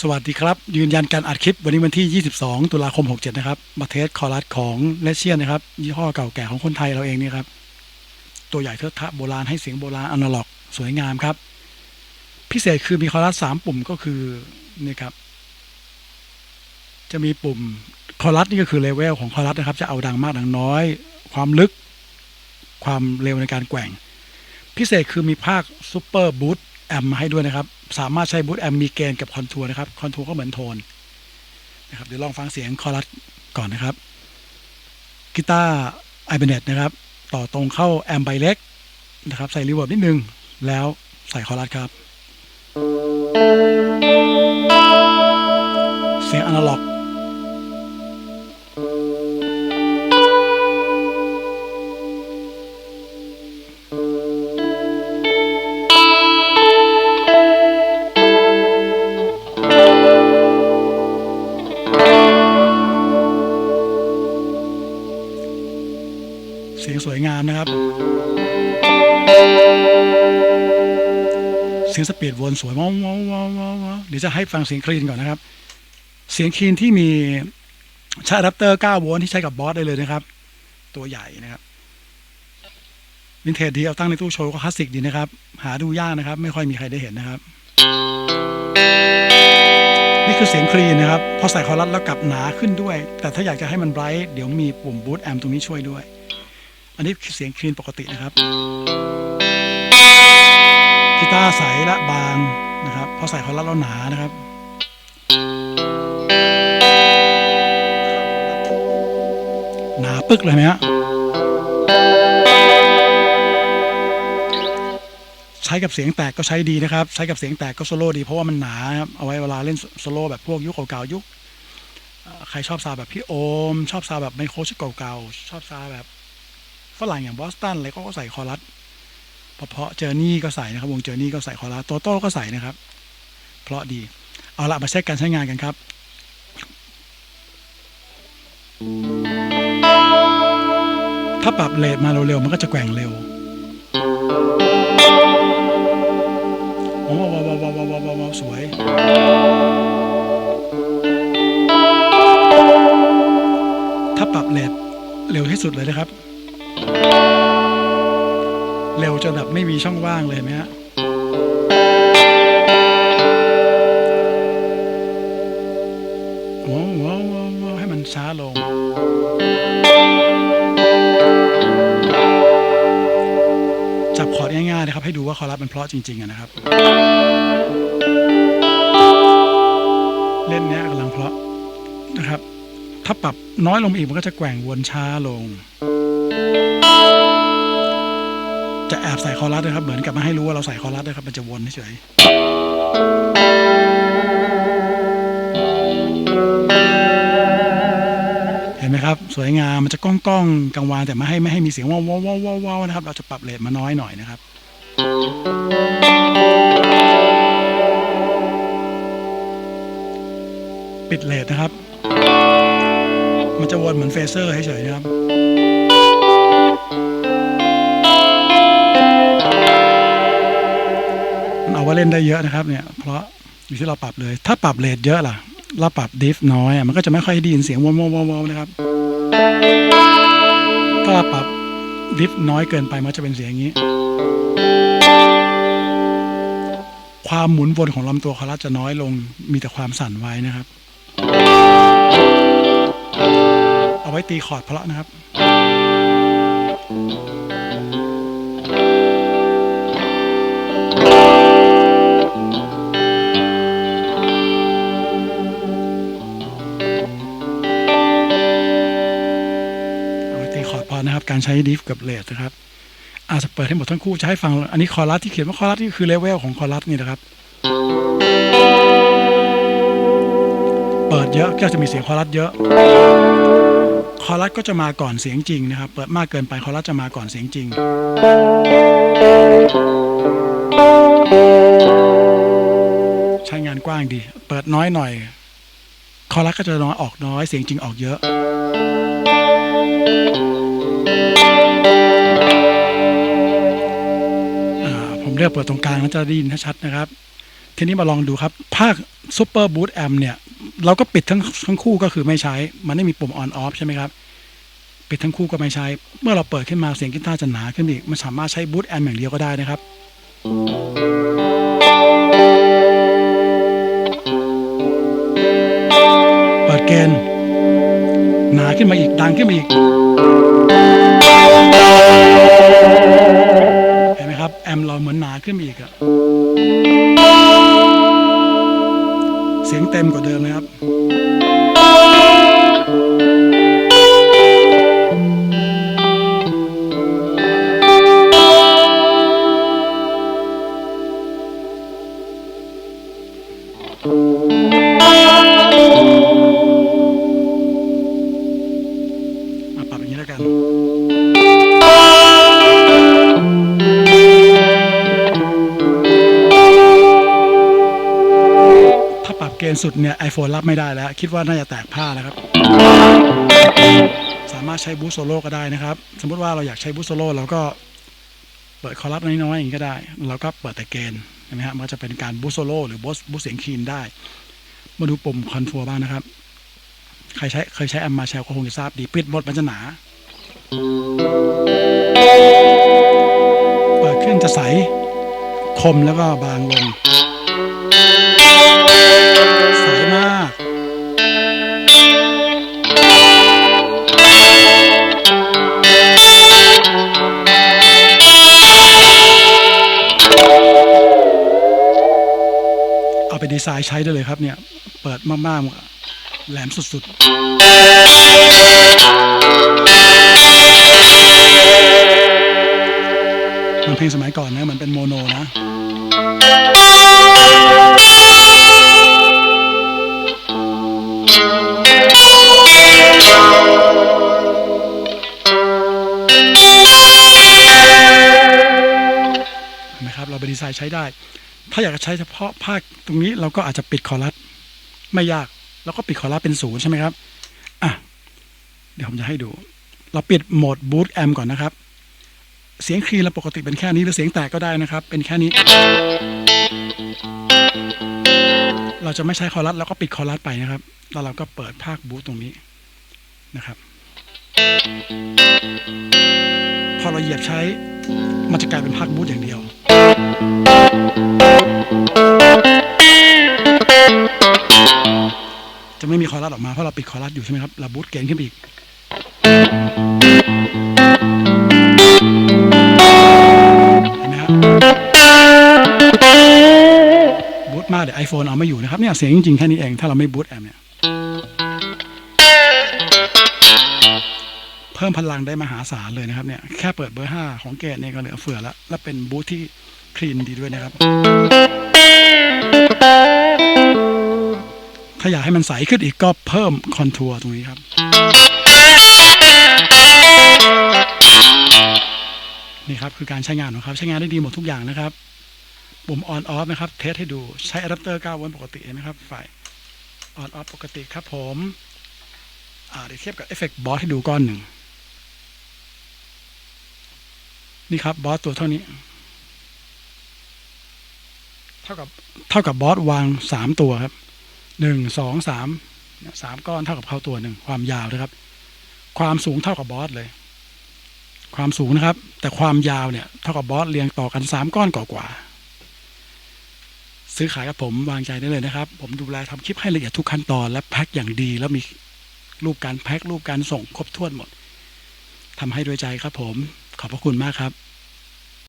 สวัสดีครับ ยืนยันการอัดคลิปวันนี้วันที่ 22 ตุลาคม 67 นะครับ มาเทสคอรัสของเลเชียนนะครับ ยี่ห้อเก่าแก่ของคนไทยเราเองนี่ครับ ตัวใหญ่เทอะทะโบราณให้เสียงโบราณอนาล็อก สวยงามครับ พิเศษคือมีคอรัสสามปุ่มก็คือนี่ครับ จะมีปุ่มคอรัสนี่ก็คือเลเวลของคอรัสนะครับ จะเอาดังมากดังน้อย ความลึก ความเร็วในการแกว่ง พิเศษคือมีภาคซูเปอร์บูท แอมมาให้ด้วยนะครับ สามารถใช้บูทแอมมีเกณฑ์กับคอนทัวร์นะครับคอนทัวร์ก็เหมือนโทนนะครับเดี๋ยวลองฟังเสียงคอรัสก่อนนะครับกีตาร์ไอเบเน็ตนะครับ ต่อตรงเข้าแอมใบเล็กนะครับ ใส่รีเวิร์บนิดนึง แล้วใส่คอรัสครับ เสียงอนาล็อก งามนะครับ เสียงสปีดวนสวยว้าวว้าวว้าวว้าเดี๋ยวจะให้ฟังเสียงคลีนก่อนนะครับ เสียงคลีนที่มีชาร์จอะแดปเตอร์ 9 โวลต์ที่ใช้กับบอสได้เลยนะครับ ตัวใหญ่นะครับวินเทจดีเอาตั้งในตู้โชว์ก็คลาสสิกดีนะครับ หาดูยากนะครับ ไม่ค่อยมีใครได้เห็นนะครับ นี่คือเสียงคลีนนะครับ พอใส่คอรัสแล้วกลับหนาขึ้นด้วย แต่ถ้าอยากจะให้มันไบรท์เดี๋ยวมีปุ่มบูตแอมตรงนี้ช่วยด้วย อันนี้คือเสียงคลีนปกตินะครับกีตาร์ใสและบางนะครับพอใส่คอรัสแล้วหนานะครับหนาปึกเลยไหมฮะใช้กับเสียงแตกก็ใช้ดีนะครับ ใช้กับเสียงแตกก็โซโล่ดีเพราะว่ามันหนาครับเอาไว้เวลาเล่นโซโล่แบบพวกยุคเก่าๆยุคใครชอบซาแบบพี่โอม ชอบซาแบบไมโครชุดเก่าๆชอบซาแบบ ฝรั่งอย่างบอสตันอะไรก็ใส่คอรัสเพราะเจอร์นี่ก็ใส่นะครับ วงเจอร์นี่ก็ใส่คอรัสโตโต้ก็ใส่นะครับ เพราะดี เอาละมาเช็คการใช้งานกันครับ ถ้าปรับเลทมาเร็วๆ มันก็จะแกว่งเร็วโอ้ว้าวว้าวว้าวว้าวว้าวว้าวสวย ถ้าปรับเลทเร็วที่สุดเลยนะครับ เร็วจนแบบไม่มีช่องว่างเลยเนไหมฮะว้าวว้าวว้าวให้มันช้าลง จับคอร์ดง่ายๆนะครับ ให้ดูว่าคอรัสมันเพราะจริงๆนะครับ เล่นเนี้ยกำลังเพราะนะครับ ถ้าปรับน้อยลงอีกมันก็จะแกว่งวนช้าลง จะแอบใส่คอรัสนะครับ เหมือนกับมาให้รู้ว่าเราใส่คอรัสนะครับ มันจะวนเฉยเห็นไหมครับ สวยงามมันจะก้องก้องๆกังวานแต่ไม่ให้ไม่ให้มีเสียงว้าวววว้าวว้าวว้าวนะครับ เราจะปรับเลทมาน้อยหน่อยนะครับปิดเลทนะครับ มันจะวนเหมือนเฟเซอร์เฉยๆนะครับ เอาไว้เล่นได้เยอะนะครับเนี่ย เพราะอยู่ที่เราปรับเลย ถ้าปรับเลทเยอะล่ะ เราปรับดิฟน้อยมันก็จะไม่ค่อยได้ยินเสียงว้าวว้าวว้าวนะครับ ถ้าเราปรับดิฟน้อยเกินไปมันจะเป็นเสียงอย่างนี้ ความหมุนวนของลำตัวคอรัสจะน้อยลง มีแต่ความสั่นไว้นะครับ เอาไว้ตีคอร์ดเพราะนะครับ นะครับการใช้ดิฟกับเลสนะครับอาจจะเปิดให้หมดทั้งคู่จะให้ฟัง อันนี้คอรัสที่เขียนว่าคอรัสนี่คือเลเวลของคอรัสนี่นะครับ เปิดเยอะก็จะมีเสียงคอรัสเยอะ คอรัสก็จะมาก่อนเสียงจริงนะครับ เปิดมากเกินไปคอรัสจะมาก่อนเสียงจริง ใช้งานกว้างดี เปิดน้อยหน่อย คอรัสก็จะน้อยออกน้อยเสียงจริงออกเยอะ ลือกเปิดตรงกลางแล้วจะได้ยินชัดนะครับ ทีนี้มาลองดูครับ ภาค Super Boot Amp เนี่ยเราก็ปิดทั้งทั้งคู่ก็คือไม่ใช้ มันไม่มีปุ่ม on off ใช่ไหมครับ ปิดทั้งคู่ก็ไม่ใช้ เมื่อเราเปิดขึ้นมาเสียงกีตาร์จะหนาขึ้นอีก มันสามารถใช้ Boot Amp อย่างเดียวก็ได้นะครับเปิดเกณฑ์หนาขึ้นมาอีกดังขึ้นมาอีก มครับแอมเราเหมือนหนาขึ้นอีกอะเสียงเต็มกว่าเดิมนะครับมา ถ้าปรับเกณฑ์สุดเนี่ย iPhone รับไม่ได้แล้ว คิดว่าน่าจะแตกผ้าแล้วครับ สามารถใช้บูสโซโล่ก็ได้นะครับ สมมติว่าเราอยากใช้บูสโซโล่เราก็เปิดคอรัสน้อยๆอย่างนี้ก็ได้ เราก็เปิดแต่เกณฑ์เห็นไหมฮะมันก็จะเป็นการบูสโซโล่หรือบูสบูสเสียงคีนได้ มาดูปุ่มคอนทัวร์บ้างนะครับ ใครใช้เคยใช้แอมมาแชลก็คงจะทราบดีปิดหมดมันจะหนาเปิดขึ้นจะใสคมแล้วก็บางลง เอาไปดีไซน์ใช้ได้เลยครับเนี่ย เปิดมากๆ แหลมสุดๆ มันเพลงสมัยก่อนนะ มันเป็นโมโนนะเห็นไหมครับ เราไปดีไซน์ใช้ได้ ถ้าอยากจะใช้เฉพาะภาคตรงนี้เราก็อาจจะปิดคอรัสไม่ยากแล้วก็ปิดคอรัสเป็นศูนย์ใช่ไหมครับอะเดี๋ยวผมจะให้ดู เราปิดโหมดบูตแอมก่อนนะครับ เสียงคลีนเราปกติเป็นแค่นี้หรือเสียงแตกก็ได้นะครับ เป็นแค่นี้ เราจะไม่ใช้คอรัสเราก็ปิดคอรัสไปนะครับ แล้วเราก็เปิดภาคบูตตรงนี้นะครับ พอเราเหยียบใช้มันจะกลายเป็นภาคบูตอย่างเดียว ไม่มีคอรัสออกมาเพราะเราปิดคอรัสอยู่ใช่ไหมครับเราบูตเกณฑ์ขึ้นไปอีกเห็นไหมครับบูตมากเดี๋ยว iPhone เอาไม่อยู่นะครับเนี่ยเสียงจริงๆแค่นี้เองถ้าเราไม่บูตแอมเนี่ยเพิ่มพลังได้มหาศาลเลยนะครับเนี่ยแค่เปิดเบอร์ 5 ของเกตเนี่ยก็เหลือเฟือแล้วและเป็นบูตที่คลีนดีด้วยนะครับ ถ้าอยากให้มันใสขึ้นอีกก็เพิ่มคอนทัวร์ตรงนี้ครับ นี่ครับคือการใช้งานของเขาใช้งานได้ดีหมดทุกอย่างนะครับ ปุ่ม on off นะครับ เทสให้ดูใช้อะแดปเตอร์9โวลต์ปกติเห็นไหมครับฝ่าย on off ปกติครับผมอ่าเดี๋ยวเทียบกับเอฟเฟกต์บอสให้ดูก้อนหนึ่งนี่ครับบอสตัวเท่านี้ เท่ากับเท่ากับบอสวางสามตัวครับ หนึ่งสองสามสามก้อนเท่ากับเขาตัวหนึ่งความยาวนะครับ ความสูงเท่ากับบอสเลย ความสูงนะครับ แต่ความยาวเนี่ยเท่ากับบอสเรียงต่อกันสามก้อนกว่าซื้อขายกับผมวางใจได้เลยนะครับ ผมดูแลทำคลิปให้ละเอียดทุกขั้นตอนและแพ็คอย่างดี แล้วมีรูปการแพ็ครูปการส่งครบถ้วนหมดทำให้ด้วยใจครับผม ขอบพระคุณมากครับ